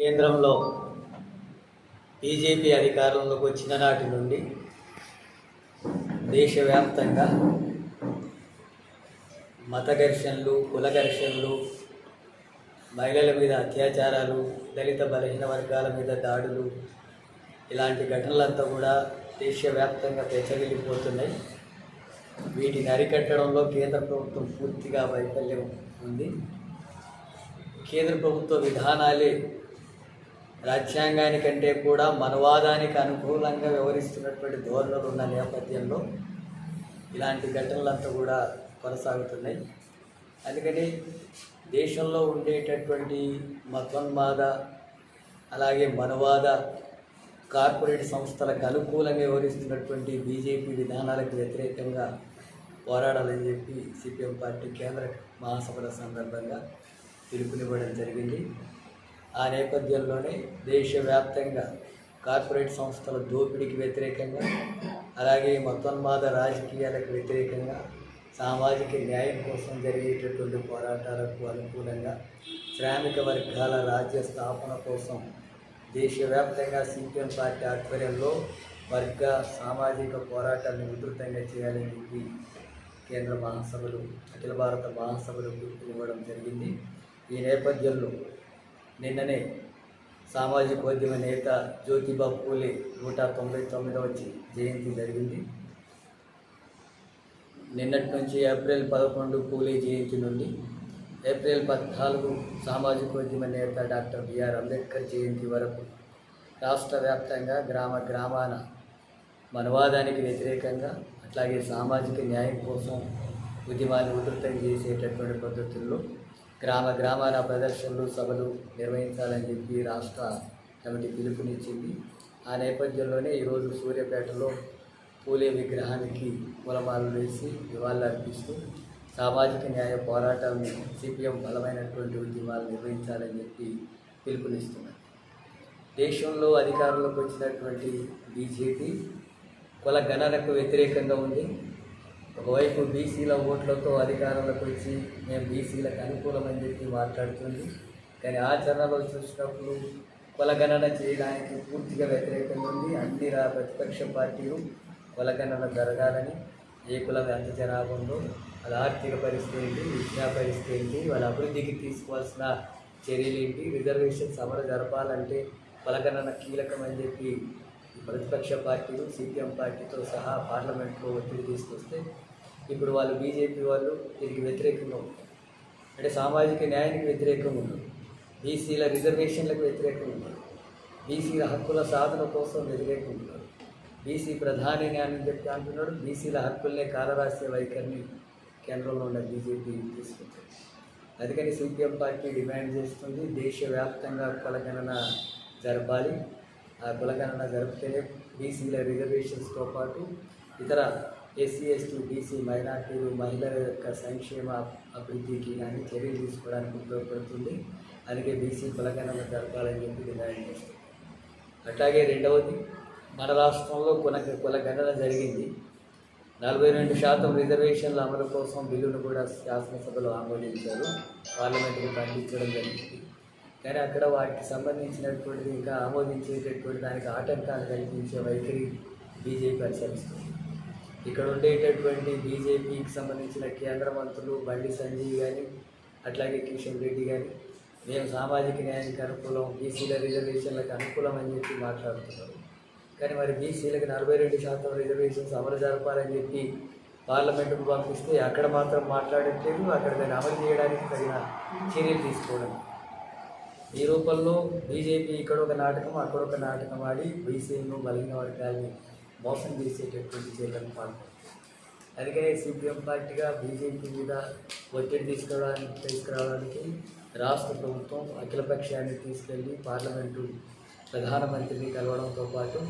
కేంద్రంలో బీజేపీ అధికారంలోకి వచ్చిన నాటి నుండి దేశవ్యాప్తంగా మత ఘర్షణలు కుల ఘర్షణలు మహిళల మీద అత్యాచారాలు దళిత బలహీన వర్గాల మీద దాడులు ఇలాంటి ఘటనలంతా కూడా దేశవ్యాప్తంగా పెచ్చగిలిపోతున్నాయి వీటిని అరికట్టడంలో కేంద్ర ప్రభుత్వం పూర్తిగా వైఫల్యం ఉంది. కేంద్ర ప్రభుత్వ విధానాలే రాజ్యాంగానికంటే కూడా మనవాదానికి అనుకూలంగా వ్యవహరిస్తున్నటువంటి ధోరణులు ఉన్న నేపథ్యంలో ఇలాంటి ఘటనలంతా కూడా కొనసాగుతున్నాయి. అందుకని దేశంలో ఉండేటటువంటి మతోన్మాద అలాగే మనవాద కార్పొరేట్ సంస్థలకు అనుకూలంగా వ్యవహరిస్తున్నటువంటి బీజేపీ విధానాలకు వ్యతిరేకంగా పోరాడాలని చెప్పి సిపిఎం పార్టీ కేంద్ర మహాసభల సందర్భంగా పిలుపునివ్వడం జరిగింది. ఆ నేపథ్యంలోనే దేశవ్యాప్తంగా కార్పొరేట్ సంస్థల దోపిడీకి వ్యతిరేకంగా అలాగే మతోన్మాద రాజకీయాలకు వ్యతిరేకంగా సామాజిక న్యాయం కోసం జరిగేటటువంటి పోరాటాలకు అనుకూలంగా శ్రామిక వర్గాల రాజ్య స్థాపన కోసం దేశవ్యాప్తంగా సిపిఎం పార్టీ ఆధ్వర్యంలో వర్గ సామాజిక పోరాటాలను ఉధృతంగా చేయాలని చెప్పి కేంద్ర మహాసభలు అఖిల భారత మహాసభలు పిలువడం జరిగింది. ఈ నేపథ్యంలో నిన్ననే సామాజిక ఉద్యమ నేత జ్యోతిబా పూలే నూట తొంభై తొమ్మిదవ జయంతి జరిగింది. నిన్నటి నుంచి ఏప్రిల్ పదకొండు పూలే జయంతి నుండి ఏప్రిల్ పద్నాలుగు సామాజిక ఉద్యమ నేత డాక్టర్ బిఆర్ అంబేద్కర్ జయంతి వరకు రాష్ట్ర వ్యాప్తంగా గ్రామ గ్రామాన మనవాదానికి వ్యతిరేకంగా అట్లాగే సామాజిక న్యాయం కోసం ఉద్యమాన్ని ఉధృతం చేసేటటువంటి పద్ధతుల్లో గ్రామ గ్రామాల ప్రదర్శనలు సభలు నిర్వహించాలని చెప్పి రాష్ట్ర కమిటీ పిలుపునిచ్చింది ఆ నేపథ్యంలోనే ఈరోజు సూర్యాపేటలో పూలే విగ్రహానికి పూలమాలలు వేసి నివాళులు అర్పిస్తూ సామాజిక న్యాయ పోరాటాన్ని సిపిఎం బలమైనటువంటి ఉద్యమాలు నిర్వహించాలని చెప్పి పిలుపునిస్తున్నారు. దేశంలో అధికారంలోకి వచ్చినటువంటి బీజేపీ కుల గణనకు వ్యతిరేకంగా ఉంది. ఒకవైపు బీసీల ఓట్లతో అధికారంలోకి వచ్చి మేము బీసీలకు అనుకూలమని చెప్పి మాట్లాడుతుంది. కానీ ఆచరణలో చూసినప్పుడు కులగణన చేయడానికి పూర్తిగా వ్యతిరేకంగా ఉంది. అన్ని రా ప్రతిపక్ష పార్టీలు కులగణన జరగాలని ఏ కులం ఎంత జనాభా ఉందో వాళ్ళ ఆర్థిక పరిస్థితి ఏంటి విద్యా పరిస్థితి ఏంటి వాళ్ళ అభివృద్ధికి తీసుకోవాల్సిన చర్యలు ఏంటి రిజర్వేషన్స్ అమలు జరపాలంటే కులగణన కీలకమని చెప్పి ప్రతిపక్ష పార్టీలు సిపిఎం పార్టీతో సహా పార్లమెంట్లో ఒత్తిడి తీసుకొస్తే ఇప్పుడు వాళ్ళు బీజేపీ వాళ్ళు దీనికి వ్యతిరేకంగా ఉంటారు. అంటే సామాజిక న్యాయానికి వ్యతిరేకంగా ఉన్నారు. బీసీల రిజర్వేషన్లకు వ్యతిరేకంగా ఉన్నారు. బీసీల హక్కుల సాధన కోసం వ్యతిరేకంగా ఉన్నారు. బీసీ ప్రధాని అని చెప్పి అంటున్నాడు. బీసీల హక్కుల్నే కాలరాసే వైఖరిని కేంద్రంలో ఉన్న బీజేపీ తీసుకుంటుంది. అందుకని సిపిఎం పార్టీ డిమాండ్ చేస్తుంది. దేశవ్యాప్తంగా కులగణన జరపాలి. ఆ కులగణన జరిపితేనే బీసీల రిజర్వేషన్స్తో పాటు ఇతర ఎస్సీ ఎస్టీ బీసీ మైనార్టీలు మహిళల యొక్క సంక్షేమ అభివృద్ధికి కానీ చర్యలు తీసుకోవడానికి ఉపయోగపడుతుంది. అందుకే బీసీ కులగణన జరపాలని చెప్పి డిమాండ్ చేస్తుంది అట్లాగే రెండవది మన రాష్ట్రంలో కుల కులగణన జరిగింది. నలభై రెండు శాతం రిజర్వేషన్ల అమలు కోసం బిల్లును కూడా శాసనసభలో ఆమోదించారు. పార్లమెంటుకు పంపించడం జరిగింది. కానీ అక్కడ వాటికి సంబంధించినటువంటిది ఇంకా ఆమోదించేటటువంటి దానికి ఆటంకాలు కల్పించే వైఖరి బీజేపీ అనుసరిస్తుంది ఇక్కడ ఉండేటటువంటి బీజేపీకి సంబంధించిన కేంద్ర మంత్రులు బండి సంజయ్ కానీ అట్లాగే కిషన్ రెడ్డి కానీ మేము సామాజిక న్యాయానికి అనుకూలం బీసీల రిజర్వేషన్లకు అనుకూలం అని చెప్పి మాట్లాడుతున్నారు. కానీ మరి బీసీలకు నలభై రెండు శాతం రిజర్వేషన్స్ అమలు జరపాలని చెప్పి పార్లమెంటుకు పంపిస్తే అక్కడ మాత్రం మాట్లాడట్లేదు అక్కడ దాన్ని అమలు చేయడానికి తగిన చర్యలు తీసుకోవడం. ఈ రూపంలో బీజేపీ ఇక్కడ ఒక నాటకం అక్కడ ఒక నాటకం ఆడి బీసీలను బలిగిన వర్గాల్ని మోసం చేసేటటువంటి జగన్ పార్టీ అందుకనే సిపిఎం పార్టీగా బీజేపీ మీద ఒత్తిడి తీసుకురావడానికి తీసుకురావడానికి రాష్ట్ర ప్రభుత్వం అఖిలపక్షాన్ని తీసుకెళ్ళి పార్లమెంటు ప్రధానమంత్రిని కలవడంతో పాటు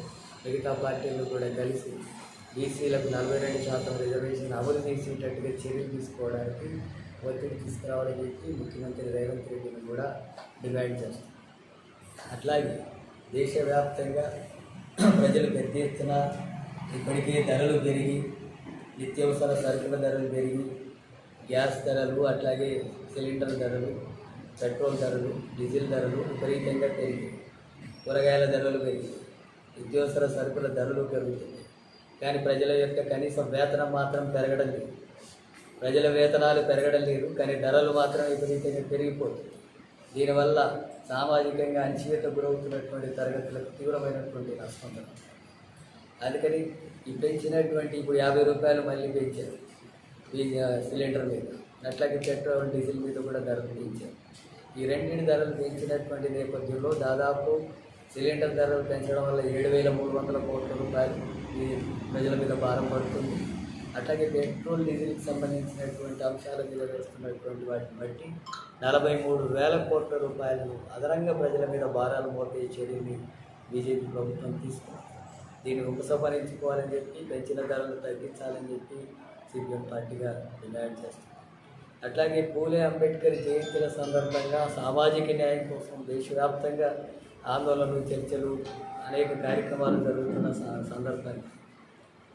మిగతా పార్టీలు కూడా కలిసి బీసీలకు నలభై రెండు శాతం రిజర్వేషన్ అమలు చేసేటట్టుగా చర్యలు తీసుకోవడానికి ఒత్తిడి తీసుకురావడం చెప్పి ముఖ్యమంత్రి రేవంత్ రెడ్డిని కూడా డిమాండ్ చేస్తారు అట్లాగే దేశవ్యాప్తంగా ప్రజలు పెద్ద ఎత్తున ఇప్పటికే ధరలు పెరిగి నిత్యావసర సరుకుల ధరలు పెరిగి గ్యాస్ ధరలు అట్లాగే సిలిండర్ ధరలు పెట్రోల్ ధరలు డీజిల్ ధరలు విపరీతంగా పెరిగాయి కూరగాయల ధరలు పెరిగాయి నిత్యావసర సరుకుల ధరలు పెరుగుతున్నాయి. కానీ ప్రజల యొక్క కనీస వేతనం మాత్రం పెరగడం లేదు. ప్రజల వేతనాలు పెరగడం లేదు కానీ ధరలు మాత్రం విపరీతంగా పెరిగిపోతుంది దీనివల్ల సామాజికంగా అణచివేత గురవుతున్నటువంటి తరగతులకు తీవ్రమైనటువంటి నష్టం. అందుకని ఈ పెంచినటువంటి ఇప్పుడు యాభై రూపాయలు మళ్ళీ పెంచారు. ఈ సిలిండర్ మీద. అట్లాగే పెట్రోల్ డీజిల్ మీద కూడా ధరలు పెంచారు. ఈ రెండింటి ధరలు పెంచినటువంటి నేపథ్యంలో దాదాపు సిలిండర్ ధరలు పెంచడం వల్ల ఏడు వేల మూడు వందల కోట్ల రూపాయలు ఈ ప్రజల మీద భారం పడుతుంది. అట్లాగే పెట్రోల్ డీజిల్కి సంబంధించినటువంటి అంశాల మీద వేస్తున్నటువంటి వాటిని బట్టి నలభై మూడు వేల కోట్ల రూపాయలు అదనంగా ప్రజల మీద భారాలు మోపే చర్యని బీజేపీ ప్రభుత్వం తీసుకుంది. దీన్ని ఉపసంహరించుకోవాలని చెప్పి పెంచిన ధరలు తగ్గించాలని చెప్పి సిపిఎం పార్టీగా డిమాండ్ చేస్తుంది అట్లాగే పూలే అంబేద్కర్ జయంతుల సందర్భంగా సామాజిక న్యాయం కోసం దేశవ్యాప్తంగా ఆందోళనలు చర్చలు అనేక కార్యక్రమాలు జరుగుతున్న స- సందర్భంగా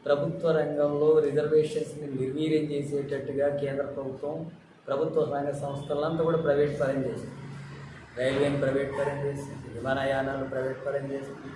ప్రభుత్వ రంగంలో రిజర్వేషన్స్ని నిర్వీర్యం చేసేటట్టుగా కేంద్ర ప్రభుత్వం ప్రభుత్వ రంగ సంస్థలంతా కూడా ప్రైవేట్ పరం చేసింది రైల్వేని ప్రైవేట్ పరం చేసింది విమానయానాలను ప్రైవేట్ పరం చేసింది